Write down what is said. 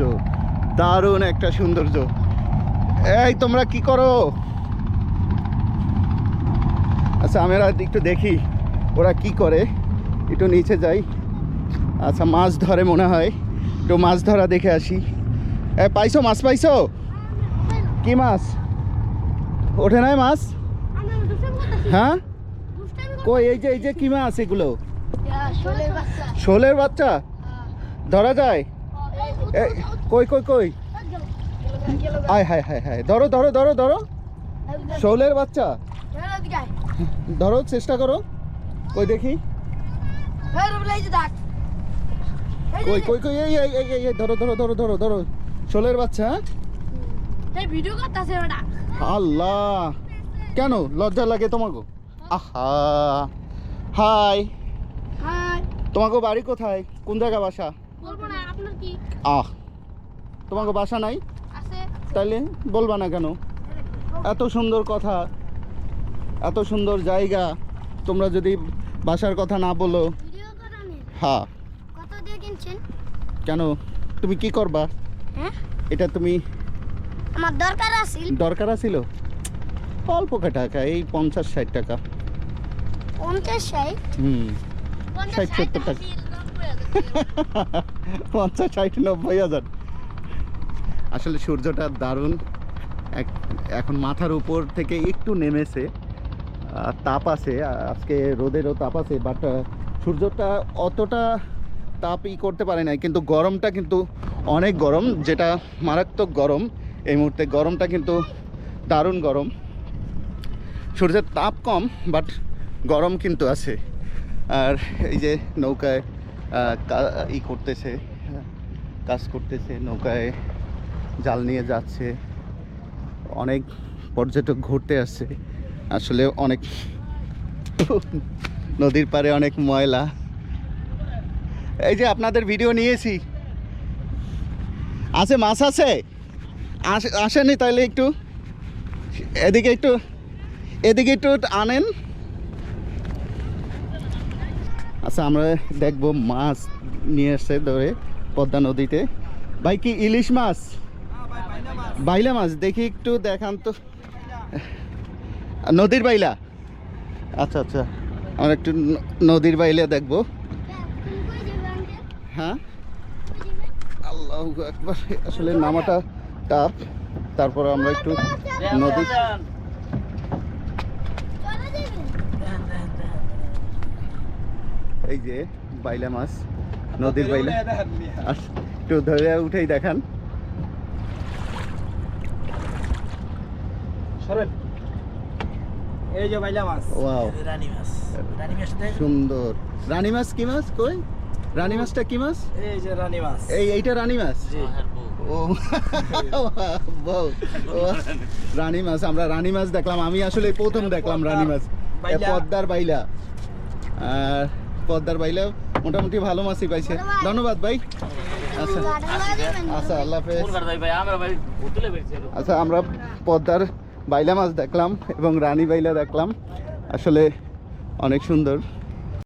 সৌন্দর্য। দারুণ একটা সৌন্দর্য। এই তোমরা কি করো? আচ্ছা আমরা একটু দেখি ওরা কি করে। একটু নিচে যাই। আচ্ছা মাছ ধরে মনে হয়। একটু মাছ ধরা দেখে আসি। এ পাইছো মাছ পাইছো? কি মাছ? ওঠে নাই মাছ? হ্যাঁ? কই এই যে এই যে কি মাছ এগুলো? শোলের বাচ্চা? ধরা যায়? কই কই কই? আয় হায় হায় হায়। ধরো ধরো ধরো ধরো। শোলের বাচ্চা। ধরো চেষ্টা করো। কই দেখি? কই কই কই? এই এই এই, ধরো ধরো ধরো ধরো ধরো। শোলের বাচ্চা হ্যাঁ? ভিডিও করতেছে ওটা আল্লাহ। কেন? লজ্জা লাগে তোমাকে? আহা। হাই। তোমাকে বাড়ি কোথায়? কোন জায়গা বাসা? আপনার কি? আহ তোমাকে বাসা নাই? তাইলে বলবা না কেন? এত সুন্দর কথা এত সুন্দর জায়গা তোমরা যদি বাসার কথা না বলো। হ্যাঁ। কেন? তুমি কি করবা? হ্যাঁ? এটা তুমি আমার দরকার আছিল। দরকার আছিল? অল্প টাকা এই পঞ্চাশ ষাট টাকা। পঞ্চাশ ষাট? হুম। ষাট সত্তর টাকা। পঞ্চাশ, ষাট, নব্বই হাজার। আসলে সূর্যটা দারুণ। এখন মাথার উপর থেকে একটু নেমেছে তাপ আছে, আজকে রোদেরও তাপ আছে বাট সূর্যটা অতটা তাপ ই করতে পারে না কিন্তু গরমটা কিন্তু অনেক গরম, যেটা মারাত্মক গরম। এই মুহূর্তে গরমটা কিন্তু দারুণ গরম। সূর্যের তাপ কম বাট গরম কিন্তু আছে। আর এই যে নৌকায় ই করতেছে কাজ করতেছে, নৌকায় জাল নিয়ে যাচ্ছে। অনেক পর্যটক ঘুরতে আসছে। আসলে অনেক নদীর পাড়ে অনেক ময়লা। এই যে আপনাদের ভিডিও নিয়েছি। আছে, মাছ আছে? আস- আসেনি তাহলে একটু। এদিকে একটু এদিকে একটু আনেন। আচ্ছা আমরা দেখব মাছ নিয়ে এসছে ধরে পদ্মা নদীতে। ভাই, কি ইলিশ মাছ? বাইলা মাছ, দেখি একটু দেখান তো। নদীর বাইলা? আচ্ছা আচ্ছা আমরা একটু নদীর বাইলা দেখব। হ্যাঁ? আল্লাহ একবার আসলে নামাটা টাফ তারপর আমরা একটু নদী এই যে বাইলা মাছ নদীর বাইলা। একটু ধরে উঠেই দেখান। এই যে বাইলা মাছ। ওয়াও। রানী মাছ। রানী মাছ সুন্দর। রানী মাছ কি মাছ কই? রানী মাছটা কি মাছ? এই যে রানী মাছ। এই এইটা রানী মাছ? জি। ও বউ। রানী মাছ আমরা রানী মাছ দেখলাম। আমি আসলে প্রথম দেখলাম রানী মাছ। পদ্মার বাইলা। আর পদ্মার বাইলে মোটামুটি ভালো মাছই পাইছে। ধন্যবাদ ভাই। আচ্ছা। আচ্ছা আল্লাহ হাফেজ। আচ্ছা আমরা পদ্মার বাইলা মাছ দেখলাম এবং রানী বাইলা দেখলাম। আসলে অনেক সুন্দর।